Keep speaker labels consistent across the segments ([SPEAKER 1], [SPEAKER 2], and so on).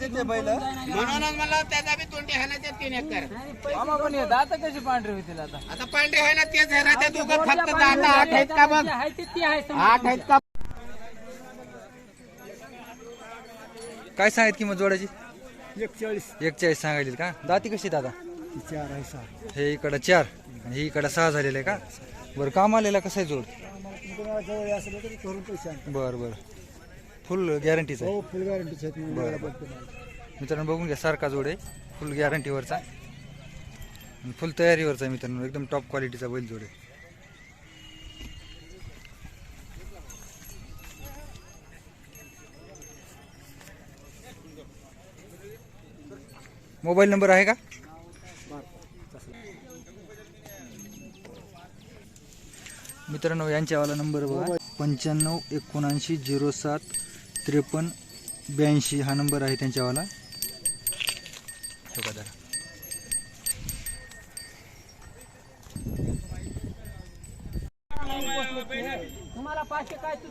[SPEAKER 1] ते बैल
[SPEAKER 2] म्हणूनच मला त्याचा बी तोंडी आहे ना ते तीन एकर.
[SPEAKER 1] मामा पण येत आता कशी पांढरी होतील आता?
[SPEAKER 2] आता आहे ना तेच आहे ना त्या दोघं फक्त आठ आहेत का बघ? आठ आहेत का?
[SPEAKER 3] काय सांगायत किंमत जोडाची
[SPEAKER 1] एकचाळीस.
[SPEAKER 3] एकचाळीस सांगायची का? दाती कशी दादा
[SPEAKER 1] चार आहे सहा.
[SPEAKER 3] हे इकडं चार आणि हे इकडं सहा झालेलं आहे का? बरं काम आलेला कसं आहे जोड?
[SPEAKER 1] तुम्हाला जवळ असलं तरी करून पैसे आणतो.
[SPEAKER 3] बरं बरं. फुल गॅरंटीचं आहे.
[SPEAKER 1] हो फुल गॅरंटीचे आहेत मी
[SPEAKER 3] मित्रांनो बघून घ्या सारखा जोड आहे. फुल गॅरंटीवरचा आणि फुल तयारीवरचा आहे मित्रांनो. एकदम टॉप क्वालिटीचा बैल जोड आहे. मोबाईल नंबर आहे का? मित्रांनो यांच्यावाला नंबर बघा. पंच्याण्णव एकोणऐंशी झिरो सात त्रेपन्न ब्याऐंशी हा नंबर आहे त्यांच्यावाला. हो का
[SPEAKER 4] तुम्हाला पाचशे काय
[SPEAKER 3] काय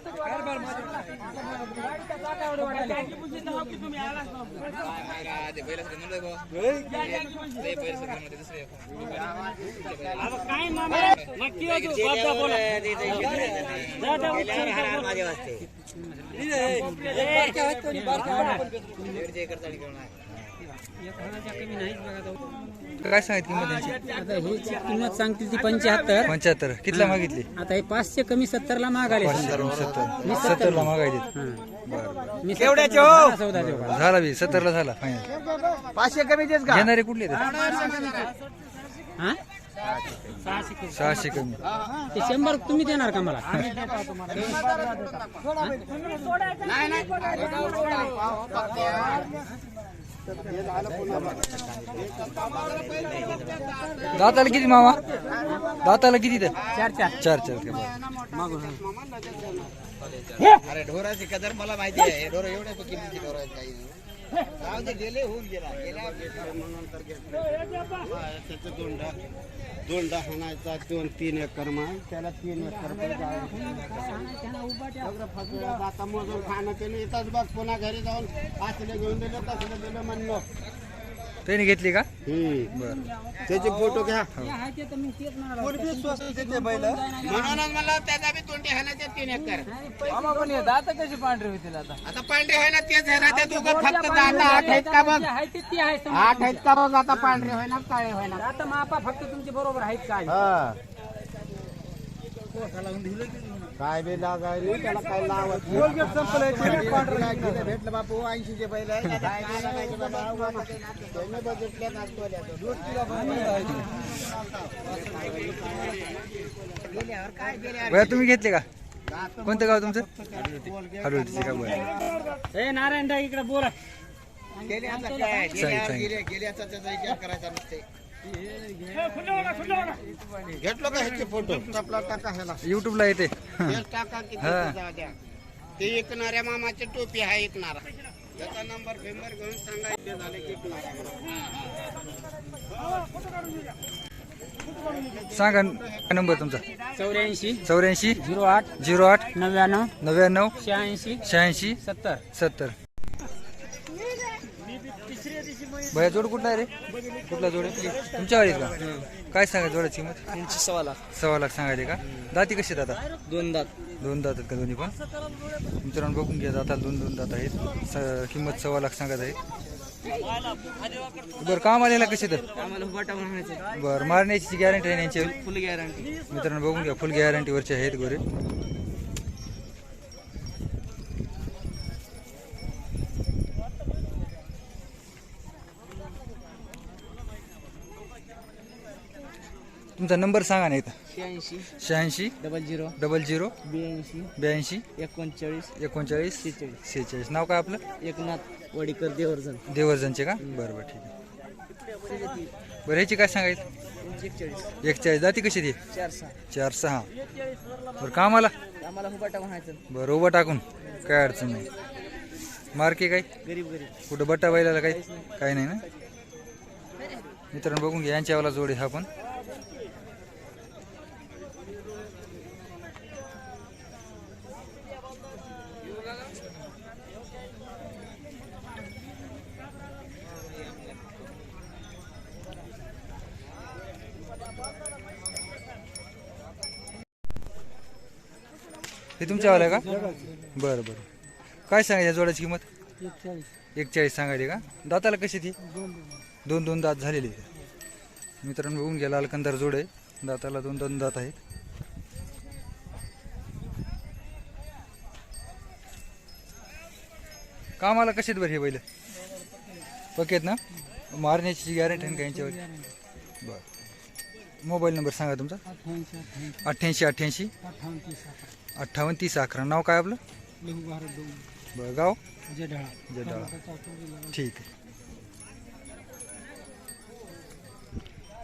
[SPEAKER 3] सांगित किंमत त्यांची
[SPEAKER 4] आता ही किंमत सांगतील ती पंच्याहत्तर.
[SPEAKER 3] पंच्याहत्तर. कितीला मागितली?
[SPEAKER 4] आता हे पाचशे कमी सत्तरला मागाले
[SPEAKER 3] सत्तर. सत्तरला मागायची बरं
[SPEAKER 4] मी केवढ्याचे चौदा देऊ का?
[SPEAKER 3] झाला बी सत्तरला झाला फायनल.
[SPEAKER 1] पाचशे कमी का?
[SPEAKER 3] घेणारे कुठले ते?
[SPEAKER 4] हा?
[SPEAKER 3] सहाशे कमी.
[SPEAKER 4] ते शंभर तुम्ही देणार का मला?
[SPEAKER 3] दाताला किती मामा? दाताला किती ते
[SPEAKER 4] चार चार.
[SPEAKER 3] चार चार.
[SPEAKER 2] अरे ढोराची कदर मला माहिती आहे. ढोर एवढ्या किमतीची ढोर आहेत काही. जाऊ दे गेले होऊन गेला. नंतर त्याचं दोंडा. दोंडा हाणायचा दोन तीन एकर माल. त्याला तीन एकर आता मोजून खाणं त्याने येतात बघ पुन्हा घरी जाऊन असले घेऊन दिलं तसलं दिलं म्हणलं.
[SPEAKER 3] त्यांनी घेतली का. बरं.
[SPEAKER 2] त्याचे फोटो घ्या. मला त्याचा बी तोंडी आहे ना ते तीन एकर.
[SPEAKER 1] मामा पण येत आता कशी पांढरी होतील आता?
[SPEAKER 2] आता पांढरे आहे ना तेच आहे ना ते दोघं फक्त दहा आठ आहेत का बघ?
[SPEAKER 4] आहे ते ती आहे समजा.
[SPEAKER 2] आठ आहेत का बघ आता पांढरे होय ना काळे होय ना?
[SPEAKER 4] आता मापा फक्त तुमचे बरोबर आहेत काय
[SPEAKER 2] काय बी लागायला त्याला काय लावत भेटलं बापू ऐंशीचे बैल आहे. काय नाही लागायचे बाबा. त्यानं बघितल्यात आज तोल्याचं. गेल्यावर काय गेल्या
[SPEAKER 3] भैया तुम्ही घेतले का? कोणतं गाव तुमचं? हलवटीचे का? बरं.
[SPEAKER 4] ए नारायण इकडे बोला.
[SPEAKER 2] गेल्याचं काय? गेल्यावर गेल्या गेल्याचा त्याचा विचार करायचा नसते. घेतलो का ह्याचे फोटो आपला टाका ह्याला.
[SPEAKER 3] युट्यूबला येते.
[SPEAKER 2] हेच टाका किती
[SPEAKER 3] हा.
[SPEAKER 2] जाऊ द्या. ते ऐकणाऱ्या मामाची टोपी आहे ऐकणारा. त्याचा नंबर फेंबर घेऊन सांगा झाले की ऐकणारा
[SPEAKER 3] सांगा नंबर तुमचा.
[SPEAKER 4] चौऱ्याऐंशी.
[SPEAKER 3] चौऱ्याऐंशी.
[SPEAKER 4] झिरो आठ.
[SPEAKER 3] झिरो आठ.
[SPEAKER 4] नव्याण्णव.
[SPEAKER 3] नव्याण्णव.
[SPEAKER 4] शहाऐंशी.
[SPEAKER 3] शहाऐंशी.
[SPEAKER 4] सत्तर.
[SPEAKER 3] सत्तर. भैया जोड कुठला रे? कुठला जोड? आहे तुमच्या वाडीत का? काय सांगा जोडाची किंमत?
[SPEAKER 1] त्यांची सव्वा लाख.
[SPEAKER 3] सव्वा लाख सांगायचे का? दाती कशी दादा
[SPEAKER 1] दोन दात.
[SPEAKER 3] दोन दात आहेत का दोन्ही पण? मित्रांनो बघून घ्या दाताला दोन दोन दात आहेत. स- किंमत सव्वा लाख सांगत आहे. बरं काम आलेला कसे तर?
[SPEAKER 1] आम्हाला म्हणायचं
[SPEAKER 3] बरं मारण्याची गॅरंटी आहे यांची?
[SPEAKER 1] फुल गॅरंटी
[SPEAKER 3] मित्रांनो बघून घ्या फुल गॅरंटीवरचे आहेत गोरे. तुमचा नंबर सांगा ना इथं.
[SPEAKER 1] शहाऐंशी.
[SPEAKER 3] शहाऐंशी.
[SPEAKER 1] Double zero.
[SPEAKER 3] Double zero.
[SPEAKER 1] ब्याऐंशी.
[SPEAKER 3] ब्याऐंशी.
[SPEAKER 1] एकोणचाळीस.
[SPEAKER 3] एकोणचाळीस.
[SPEAKER 1] शेहेचाळीस
[SPEAKER 3] शेहेचाळीस नाव काय आपलं?
[SPEAKER 1] एकनाथ वडीकर देवर्जन.
[SPEAKER 3] देवर्जनचे का? बरं बरं ठीक आहे. बरं ह्याची काय सांगायचं
[SPEAKER 1] एकचाळीस.
[SPEAKER 3] एकचाळीस. जाती कशी ती?
[SPEAKER 1] चार सहा.
[SPEAKER 3] चार सहा. बरं कामाला?
[SPEAKER 1] आम्हाला म्हणायचं.
[SPEAKER 3] बरं उभं टाकून. काय अडचण नाही. मार्के काय?
[SPEAKER 1] गरीब गरीब.
[SPEAKER 3] कुठं बट्टा बैलाला काही काही नाही ना? मित्रांनो बघून घ्या. यांच्यावाला जोड हा पण. हे तुमच्यावाला आहे का? बरं बरं. काय सांगायचं जोड्याची किंमत? एकचाळीस. सांगायची का? दाताला कशी ती? दोन दोन. दात झालेली आहे. मित्रांनो बघून घ्या लालकंदार जोड आहे. दाताला दोन दोन दात आहेत. कामाला कशी आहेत बरं हे बैल? पक्केत ना? मारण्याची गॅरंटी आहे का यांच्यावर? बरं. मोबाईल नंबर सांगा तुमचा. अठ्ठ्याऐंशी अठ्ठ्याऐंशी. अठ्ठावन्न तीस अकरा. नाव काय आपलं? बरं गाव? जडाळा. ठीक आहे.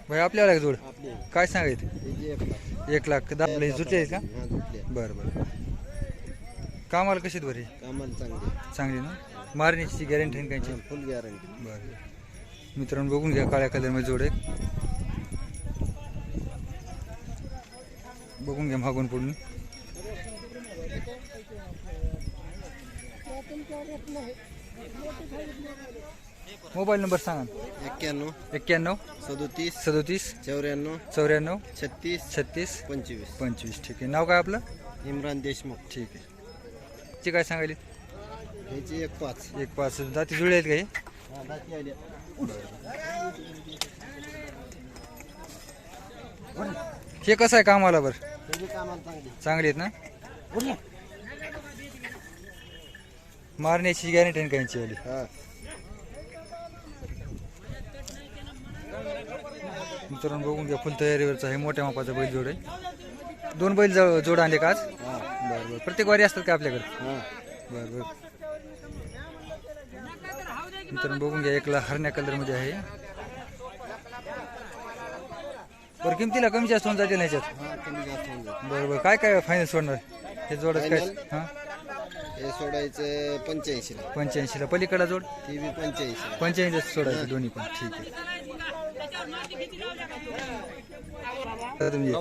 [SPEAKER 3] भाई आपल्याला एक जोड. काय सांगायचं एक लाख. दाबले जुटले आहेत का? बरं बरं. कामाला कशी आहेत बरे?
[SPEAKER 2] कामाला चांगली
[SPEAKER 3] चांगली ना? मारण्याची गॅरंटी आहे कायची
[SPEAKER 2] फुल गॅरंटी
[SPEAKER 3] बरं. मित्रांनो बघून घ्या काळ्या कलरमध्ये जोड आहे. बघून घ्या मागून पुढून. मोबाईल नंबर सांगा.
[SPEAKER 2] एक्क्याण्णव.
[SPEAKER 3] एक्क्याण्णव.
[SPEAKER 2] सदोतीस.
[SPEAKER 3] सदोतीस.
[SPEAKER 2] चौऱ्याण्णव.
[SPEAKER 3] चौऱ्याण्णव.
[SPEAKER 2] छत्तीस.
[SPEAKER 3] छत्तीस.
[SPEAKER 2] पंचवीस.
[SPEAKER 3] पंचवीस. ठीक आहे. नाव काय आपलं?
[SPEAKER 2] इम्रान देशमुख.
[SPEAKER 3] ठीक आहे. ती काय सांगायली?
[SPEAKER 2] ह्याची एक पाच.
[SPEAKER 3] एक पाच. दाती जुळे आहेत का हे? हे कसं आहे कामाला बरं?
[SPEAKER 2] चांगली
[SPEAKER 3] आहेत ना? मारण्याची गॅरंटी आहे यांची वाली
[SPEAKER 2] हा.
[SPEAKER 3] मित्रांनो बघून घ्या फुल तयारीवरचा आहे मोठ्या मापाचा बैल जोड आहे. दोन बैल जो- जोड आणले का आज?
[SPEAKER 2] हा
[SPEAKER 3] बरं बरं. प्रत्येक वारी असतात का आपल्याकडे?
[SPEAKER 2] हा
[SPEAKER 3] बरं बरं. मित्रांनो बघून घ्या एकला हरण्या कलरमध्ये आहे. बरं किमतीला कमी जास्त होऊन जातील ना ह्याच्यात
[SPEAKER 2] हा कमी जास्त होऊन जाईल
[SPEAKER 3] बरं बरं काय काय फायनल सोडणार? हे जोड काय?
[SPEAKER 2] Final?
[SPEAKER 3] हां?
[SPEAKER 2] हे सोडायचं पंच्याऐंशीला.
[SPEAKER 3] पंच्याऐंशीला. पलीकडला जोड?
[SPEAKER 2] ती बी पंच्याऐंशी
[SPEAKER 3] पंच्याऐंशी सोडायचं दोन्ही पण. ठीक आहे. तर तुम्ही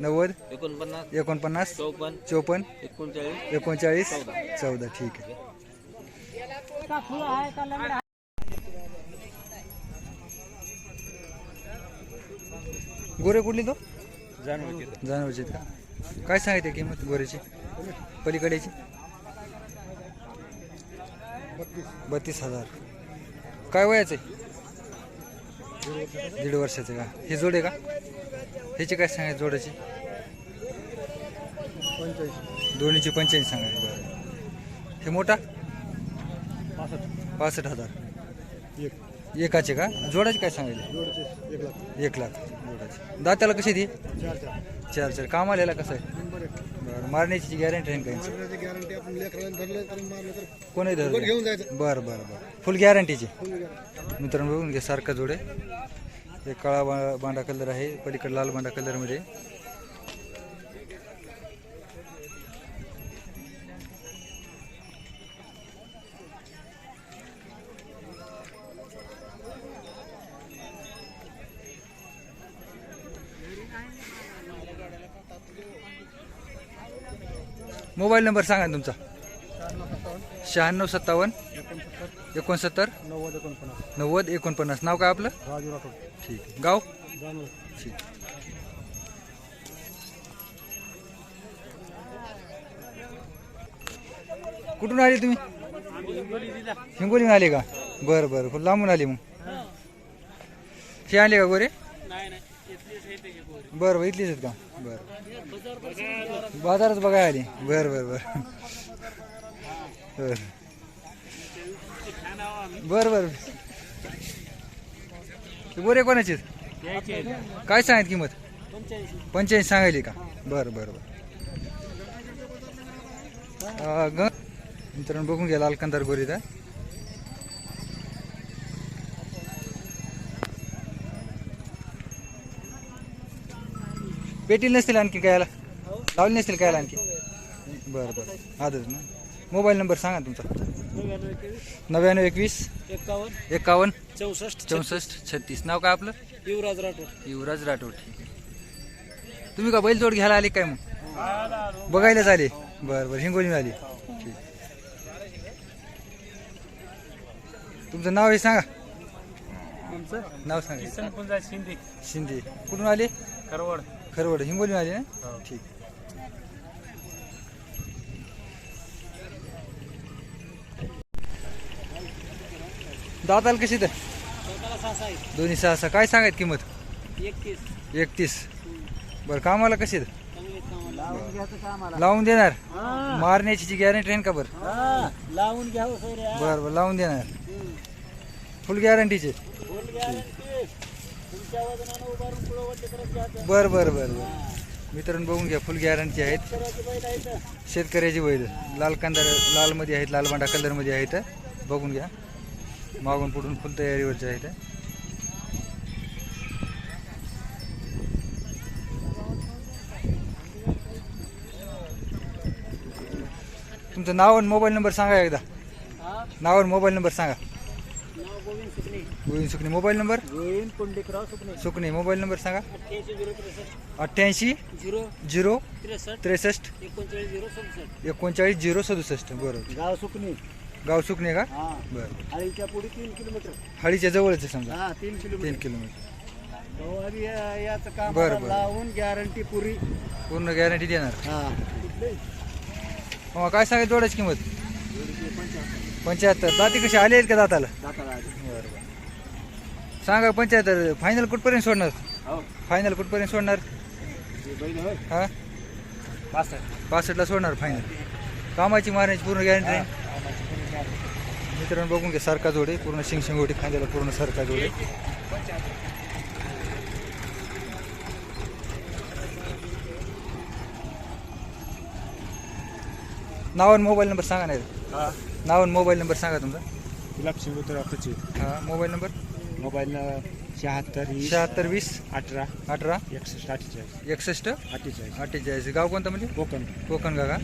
[SPEAKER 3] नव्वद.
[SPEAKER 1] एकोणपन्नास.
[SPEAKER 3] एकोणपन्नास?
[SPEAKER 1] चौपन्न
[SPEAKER 3] चोपन्न
[SPEAKER 1] एकोणचाळीस.
[SPEAKER 3] एकोणचाळीस? चौदा. ठीक आहे. गोरे कुठली तो? जानवरची. का? काय सांगायचे किंमत गोरेची? पलीकडेची? बत्तीस हजार. काय वयाचं दीड वर्षाचं का? हे जोड का? ह्याची काय सांगायचं जोडाची दोन्हीची पंच्याऐंशी सांगायचं बरं. हे मोठा? पासष्ट. हजार. एकाचे का? जोडाचे काय सांगायचे? एक लाख. जोडाचे दाताला कशी ती? चार चार. काम आलेला कसं आहे? बरं. मारण्याची गॅरंटी आहे का यांची?
[SPEAKER 2] गॅरंटी आपण लेकराला धरलं तर मारलं तर
[SPEAKER 3] कोणी धर
[SPEAKER 2] घेऊन जायचं.
[SPEAKER 3] बरं बरं बरं. फुल गॅरंटीची मित्रांनो बघून घ्या सारखा जोडे. एक काळा बा- बांडा कलर आहे. पलीकडे लाल बांडा कलरमध्ये मोबाईल नंबर सांगा ना तुमचा. शहाण्णव सत्तावन्न एकोणसत्तर
[SPEAKER 2] नव्वद एकोणपन्नास.
[SPEAKER 3] नव्वद एकोणपन्नास नाव काय आपलं?
[SPEAKER 2] राजू राठोड
[SPEAKER 3] ठीक गाव? ठीक. कुठून आले तुम्ही? हिंगोलीहून आले का? बरं बरं. लांबून आले मग. हे आले का गोरे? बरं बरं इथलीच आहेत का? बरं. बाजारच बघाय आली. बरं बरं बरं. बरं. बरं बरं. ते आहेत? काय सांगत किंमत? पंचायत सांगायली का? बरं बरं बरं. ग. मित्रांनो बघून घ्या लालकंदार गोरीदा पेटील नसतील आणखी कायला लावली नसतील कायला आणखी? बरं बरं. आदच ना? मोबाईल नंबर सांगा तुमचा. नव्याण्णव एकवीस
[SPEAKER 4] एकावन्न
[SPEAKER 3] एकावन्न
[SPEAKER 4] चौसष्ट
[SPEAKER 3] चौसष्ट छत्तीस. नाव काय आपलं?
[SPEAKER 4] युवराज राठोड.
[SPEAKER 3] युवराज राठोड ठीक आहे. तुम्ही का बैलजोड घ्यायला आले काय मग? बघायलाच आले बरं बरं. हिंगोली आली. ठीक. तुमचं नाव हे सांगा.
[SPEAKER 4] तुमचं
[SPEAKER 3] नाव सांगा.
[SPEAKER 4] शिंदे.
[SPEAKER 3] शिंदे. कुठून आले?
[SPEAKER 4] करवड.
[SPEAKER 3] खरवड हिंगोली आली ना ठीक. दाताल कशी तर? दोन्ही सहा सहा. काय सांगायत किंमत?
[SPEAKER 4] एकतीस.
[SPEAKER 3] बरं कामाला कशी
[SPEAKER 4] तर?
[SPEAKER 3] लावून देणार? मारण्याची जी गॅरंटी आहे का बरं?
[SPEAKER 4] लावून घ्या
[SPEAKER 3] बरं बरं लावून देणार. फुल गॅरंटीचे
[SPEAKER 4] तुमच्या वजनानं उभारून पुढं वरती करत घ्यायचं
[SPEAKER 3] बरं बरं बरं बरं. मित्रांनो बघून घ्या फुल गॅरंटी आहेत.
[SPEAKER 4] करायची बैल आहे इथं.
[SPEAKER 3] शेतकऱ्याची बैल. लाल कंदार लालमध्ये आहेत लाल बांडा कलरमध्ये आहेत. बघून घ्या. मागून पुढून फुल तयारीवरचे आहेत. तुमचं नाव आणि मोबाईल नंबर सांगा एकदा.
[SPEAKER 4] हा?
[SPEAKER 3] नाव आणि मोबाईल नंबर सांगा.
[SPEAKER 4] नाव Govind Sukane.
[SPEAKER 3] Govind Sukane. Mobile number?
[SPEAKER 4] Govind Pundlikrao Sukane.
[SPEAKER 3] Sukane. Mobile number सांगा.
[SPEAKER 4] अठ्ठ्याऐंशी झिरो त्रेसष्ट.
[SPEAKER 3] अठ्ठ्याऐंशी
[SPEAKER 4] झिरो
[SPEAKER 3] झिरो
[SPEAKER 4] त्रेसष्ट.
[SPEAKER 3] त्रेसष्ट.
[SPEAKER 4] एकोणचाळीस झिरो सदुसष्ट.
[SPEAKER 3] एकोणचाळीस झिरो सदुसष्ट. बरोबर
[SPEAKER 4] गाव सुकणे.
[SPEAKER 3] गाव सुकणे का?
[SPEAKER 4] हा.
[SPEAKER 3] बरं.
[SPEAKER 4] आळीच्या पुढे तीन किलोमीटर.
[SPEAKER 3] हळीच्या जवळच आहे समजा.
[SPEAKER 4] हा तीन किलोमीटर.
[SPEAKER 3] तीन किलोमीटर.
[SPEAKER 4] हो, या- याचं काम
[SPEAKER 3] बरं, बरं.
[SPEAKER 4] लावून गॅरंटी पुरी.
[SPEAKER 3] पूर्ण गॅरंटी देणार.
[SPEAKER 4] हा.
[SPEAKER 3] मग काय सांगायचं? जोडायची किंमत? पंच्याहत्तर. दाती कशी आले आहेत का दाताला? सांगा पंच्याहत्तर फायनल कुठपर्यंत सोडणार?
[SPEAKER 4] हो.
[SPEAKER 3] फायनल कुठपर्यंत सोडणार? हा? पासष्टला सोडणार फायनल कामाची मारण्याची पूर्ण गॅरंटी मित्रांनो बघून घ्या सारखा जोडे पूर्ण शिंग शिंगोटी खांद्याला पूर्ण सारखा जोडे. नाव आणि मोबाईल नंबर सांगा नाही नाव आणि मोबाईल नंबर सांगा तुमचा.
[SPEAKER 5] गुलाब शिंगोत्राची
[SPEAKER 3] हा मोबाईल नंबर
[SPEAKER 5] मोबाईल शहात्तर
[SPEAKER 3] शहात्तर वीस.
[SPEAKER 5] अठरा.
[SPEAKER 3] अठरा.
[SPEAKER 5] एकसष्ट अठ्ठेचाळीस.
[SPEAKER 3] एकसष्ट.
[SPEAKER 5] अठ्ठेचाळीस.
[SPEAKER 3] अठ्ठेचाळीस. गाव कोणतं म्हणजे?
[SPEAKER 5] कोकण.
[SPEAKER 3] कोकण का